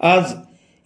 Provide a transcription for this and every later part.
आज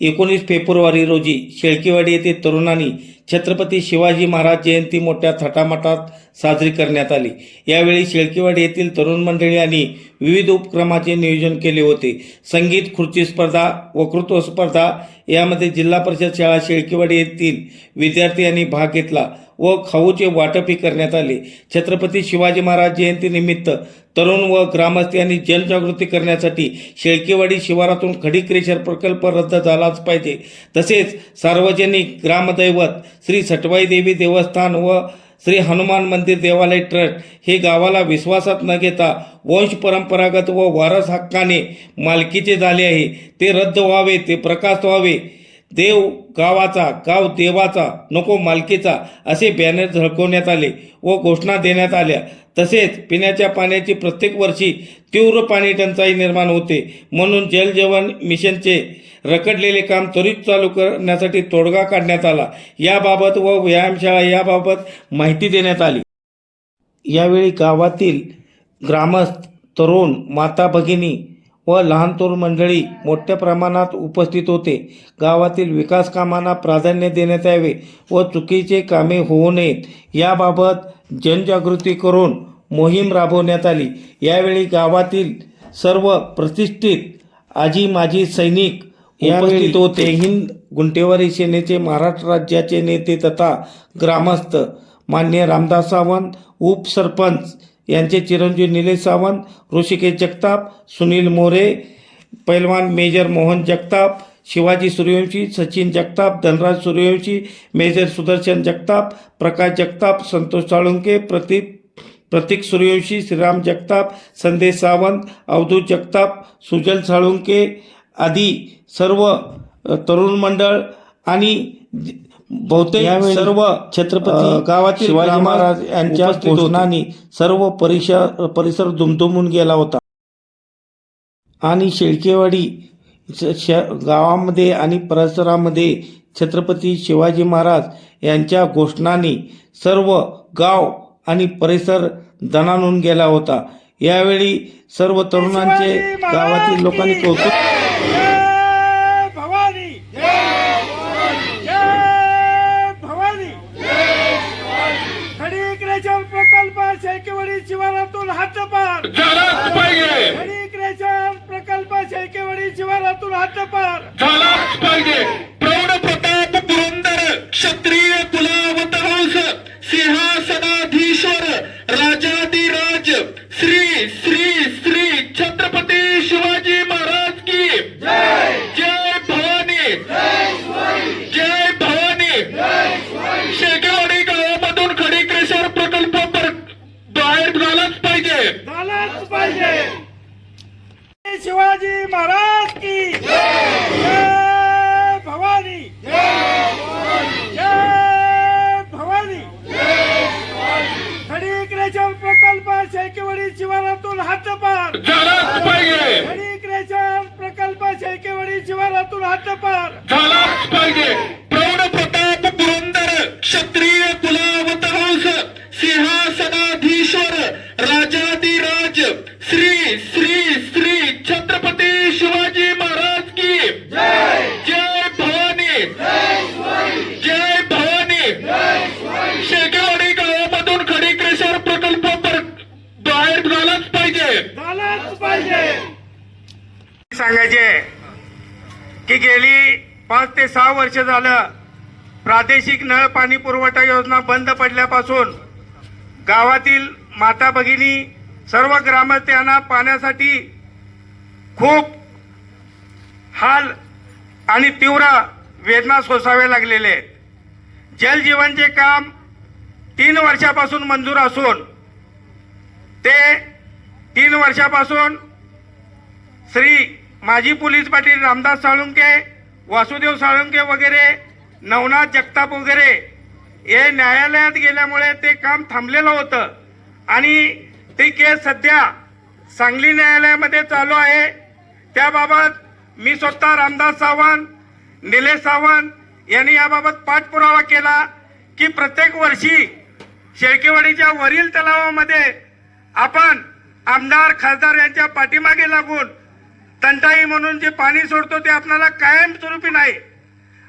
एकोणीस फेब्रुवारी रोजी शेळकेवाडी येथे तरुणांनी छत्रपती शिवाजी महाराज जयंती मोठ्या थटामटात साजरी करण्यात आली. यावेळी शेळकीवाडी येथील तरुण मंडळी आणि विविध उपक्रमाचे नियोजन केले होते. संगीत खुर्ची स्पर्धा वक्तृत्व स्पर्धा यामध्ये जिल्हा परिषद शाळा शेळकीवाडी येथील विद्यार्थ्यांनी भाग घेतला व खाऊचे वाटपही करण्यात आले. छत्रपती शिवाजी महाराज जयंतीनिमित्त तरुण व ग्रामस्थ यांनी जनजागृती करण्यासाठी शेळकेवाडी शिवारातून खडी क्रेशर प्रकल्प रद्द झालाच पाहिजे. तसेच सार्वजनिक ग्रामदैवत श्री सटवाई देवी देवस्थान व श्री हनुमान मंदिर देवालय ट्रस्ट हे गावाला विश्वासात न घेता वंश परंपरागत व वारस हक्काने मालकीचे झाले आहे. ते रद्द व्हावे ते प्रकाश व्हावे. देव गावाचा गाव देवाचा नको मालकीचा असे बॅनर झळकवण्यात आले व घोषणा देण्यात आल्या. तसेच पिण्याच्या पाण्याची प्रत्येक वर्षी तीव्र पाणी टंचाई निर्माण होते. म्हणून जलजीवन मिशनचे रखडलेले काम त्वरित चालू करण्यासाठी तोडगा काढण्यात आला. याबाबत व व्यायामशाळा याबाबत माहिती देण्यात आली. यावेळी गावातील ग्रामस्थ तरुण माता भगिनी व लहान तरुण मंडळी मोठ्या प्रमाणात उपस्थित होते. गावातील विकास कामांना प्राधान्य देण्यात यावे व चुकीचे कामे होऊ नयेत. याबाबत जनजागृती करून मोहीम राबवण्यात आली. यावेळी गावातील सर्व प्रतिष्ठित आजी माजी सैनिक यावेळी होते. हिंद गुंटेवारी सेनेचे महाराष्ट्र राज्याचे नेते तथा ग्रामस्थ मान्य रामदास सावंत उपसरपंच यांचे चिरंजीव निलेश सावंत ऋषिकेश जगताप सुनील मोरे पैलवान मेजर मोहन जगताप शिवाजी सूर्यवंशी सचिन जगताप धनराज सूर्यवंशी मेजर सुदर्शन जगताप प्रकाश जगताप संतोष साळुंके प्रतीक प्रतीक सूर्यवंशी श्रीराम जगताप संदेश सावंत अवधूत जगताप सुजल साळुंके आदी सर्व तरुण मंडळ आणि बहुतेक सर्व छत्रपती गावातील शिवाजी महाराज यांच्या घोषणांनी सर्व परिसर परिसर दुमदुमून गेला होता. आणि शेळकेवाडी गावामध्ये आणि परिसरामध्ये छत्रपती शिवाजी महाराज यांच्या घोषणांनी सर्व गाव आणि परिसर दणानून गेला होता. यावेळी सर्व तरुणांचे गावातील लोकांनी कौतुक हद्दपार झालाच पाहिजे. प्रकल्प शेळकेवाडी शिवारातून हद्दपार झालाच पाहिजे प्रौढ प्रताप पुरंदर क्षत्रिय कुलावत हंस सिंहासनाधीश्वर राजाधिराज श्री श्री श्री छत्रपती शिवाजी महाराज की जय जय भवानी जय भवानी शेकेवाडी गावामधून खडीक्रेशर प्रकल्प पर- बाहेर झालाच पाहिजे झालाच पाहिजे शिवाजी सांगायचे की गेली पाच ते सहा वर्ष झालं प्रादेशिक नळ पाणी पुरवठा योजना बंद पडल्यापासून गावातील माता भगिनी सर्व ग्रामस्थांना पाण्यासाठी खूप हाल आणि तीव्र वेदना सोसावे लागलेले आहेत. जलजीवनचे काम तीन वर्षापासून मंजूर असून ते तीन वर्षापासून श्री माजी पोलीस पाटील रामदास साळुंके वासुदेव साळुंके वगैरे नवनाथ जगताप वगैरे हे न्यायालयात गेल्यामुळे ते काम थांबलेलं होतं. आणि ती केस सध्या सांगली न्यायालयामध्ये चालू आहे. त्याबाबत मी स्वतः रामदास सावंत निलेश सावंत यांनी याबाबत पाठपुरावा केला की प्रत्येक वर्षी शेळकेवाडीच्या वरील तलावामध्ये आपण आमदार खासदार यांच्या पाठीमागे लागून तंटाई म्हणून जे पाणी सोडतो ते आपल्याला कायमस्वरूपी नाही.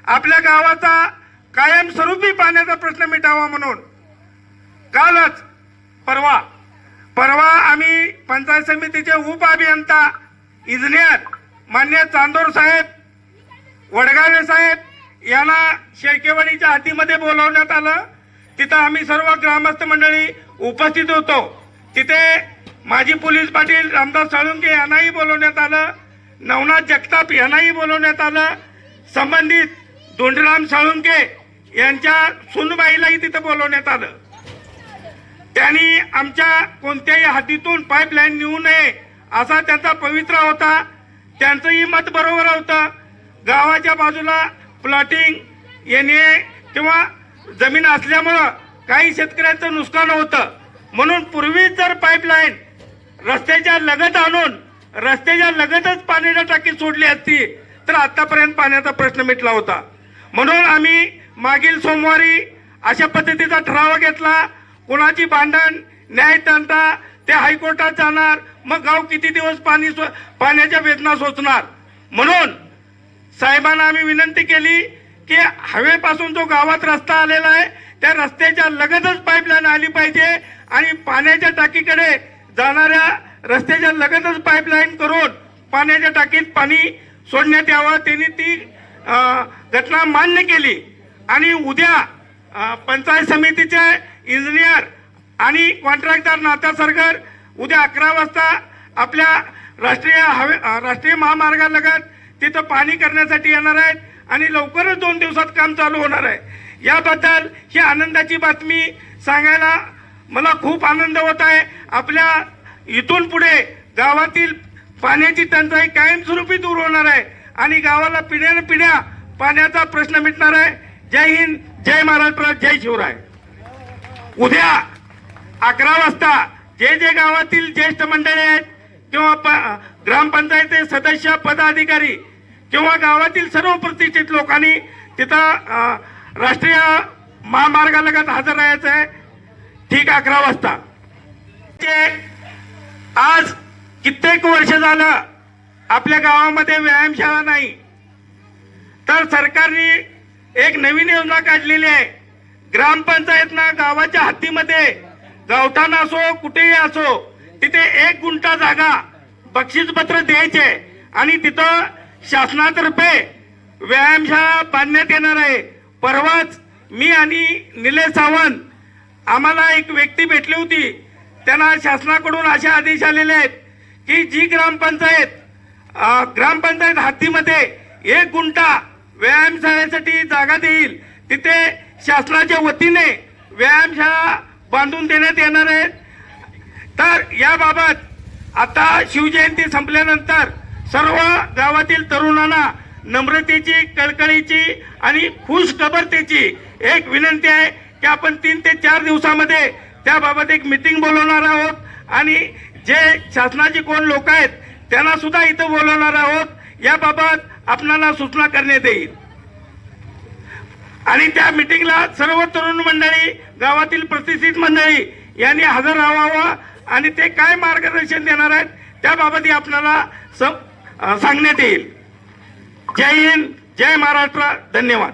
आपल्या गावाचा कायमस्वरूपी पाण्याचा प्रश्न मिटावा म्हणून. कालच परवा परवा आम्ही पंचायत समितीचे उप अभियंता इंजिनियर मान्य चांदोर साहेब वडगावे साहेब यांना शेळकेवाडीच्या हातीमध्ये बोलवण्यात आलं. तिथं आम्ही सर्व ग्रामस्थ मंडळी उपस्थित होतो. तिथे माजी पोलीस पाटील रामदास साळुंके यांनाही बोलवण्यात आलं. नवनाथ जगताप यांनाही बोलवण्यात आलं. संबंधित धोंडराम साळुंके यांच्या सुनबाईलाही तिथं बोलवण्यात आलं. त्यांनी आमच्या कोणत्याही हातीतून पाईपलाईन नेऊ नये असा त्यांचा पवित्रा होता. त्यांचंही मत बरोबर होतं. गावाच्या बाजूला प्लॉटिंग येणे किंवा जमीन असल्यामुळं काही शेतकऱ्यांचं नुकसान होतं. म्हणून पूर्वीच जर पाईपलाईन रस्त्याच्या लगत आणून रस्त्याच्या लगतच पाण्याच्या टाकी सोडली असती तर आतापर्यंत पाण्याचा प्रश्न मिटला होता. म्हणून आम्ही मागील सोमवारी अशा पद्धतीचा ठराव घेतला कोणाची भांडण न्याय ते हायकोर्टात जाणार मग गाव किती दिवस पाणी सो- पाण्याच्या वेदना सोचणार म्हणून साहेबांना आम्ही विनंती केली की हवेपासून जो गावात रस्ता आलेला आहे त्या रस्त्याच्या लगतच पाईपलाईन आली पाहिजे आणि पाण्याच्या टाकीकडे जाणाऱ्या रस्त्याच्या लगतच पाईपलाईन करून पाण्याच्या टाकीत पाणी सोडण्यात यावं. त्यांनी ती घटना मान्य केली. आणि उद्या पंचायत समितीचे इंजिनियर आणि कॉन्ट्रॅक्टर नाथा सरकार उद्या अकरा वाजता आपल्या राष्ट्रीय हवे राष्ट्रीय महामार्गालगत तिथं पाणी करण्यासाठी येणार आहेत आणि लवकरच दोन दिवसात काम चालू होणार आहे. याबद्दल ही आनंदाची बातमी सांगायला मला खूप आनंद होत आहे. आपल्या इथून पुढे गावातील पाण्याची टंचाई कायमस्वरूपी दूर होणार आहे आणि गावाला पिढ्यान पिढ्या पाण्याचा प्रश्न मिटणार आहे. जय हिंद जय महाराष्ट्र जय शिवराय. उद्या अकरा वाजता जे जे गावातील ज्येष्ठ मंडळी आहेत किंवा प- ग्रामपंचायती सदस्य पदाधिकारी किंवा गावातील सर्व प्रतिष्ठित लोकांनी तिथं राष्ट्रीय महामार्गालगत हजर राहायचं आहे. ठीक अकरा वाजता. ते आज कित्येक वर्ष झालं आपल्या गावामध्ये व्यायामशाळा नाही. तर सरकारने एक नवीन योजना काढलेली आहे. ग्रामपंचायतना गावाच्या हद्दीमध्ये गावठाण असो कुठेही असो तिथे एक गुंठा जागा बक्षीसपत्र द्यायचे आणि तिथं शासनातर्फे व्यायामशाळा बांधण्यात येणार आहे. परवाच मी आणि निलेश सावंत आम्हाला एक व्यक्ती भेटली होती. त्यांना शासनाकडून असे आदेश आलेले आहेत की जी ग्रामपंचायत ग्रामपंचायत हद्दीमध्ये एक गुंठा व्यायामशाळेसाठी जागा देईल तिथे शासनाच्या वतीने व्यायामशाळा बांधून देण्यात येणार आहेत तर याबाबत आता शिवजयंती संपल्यानंतर सर्व गावातील तरुणांना नम्रतेची कळकळीची आणि खुशखबरतेची एक विनंती आहे की आपण तीन ते चार दिवसामध्ये त्याबाबत एक मिटिंग बोलवणार आहोत. आणि जे शासनाचे कोण लोक आहेत त्यांना सुद्धा इथं बोलवणार आहोत. याबाबत आपणाला सूचना करण्यात येईल. आणि त्या मिटिंगला सर्व तरुण मंडळी गावातील प्रतिष्ठित मंडळी यांनी हजर राहावा आणि ते काय मार्गदर्शन देणार आहेत त्याबाबतही आपल्याला सांगण्यात येईल. जय हिंद जय महाराष्ट्र धन्यवाद.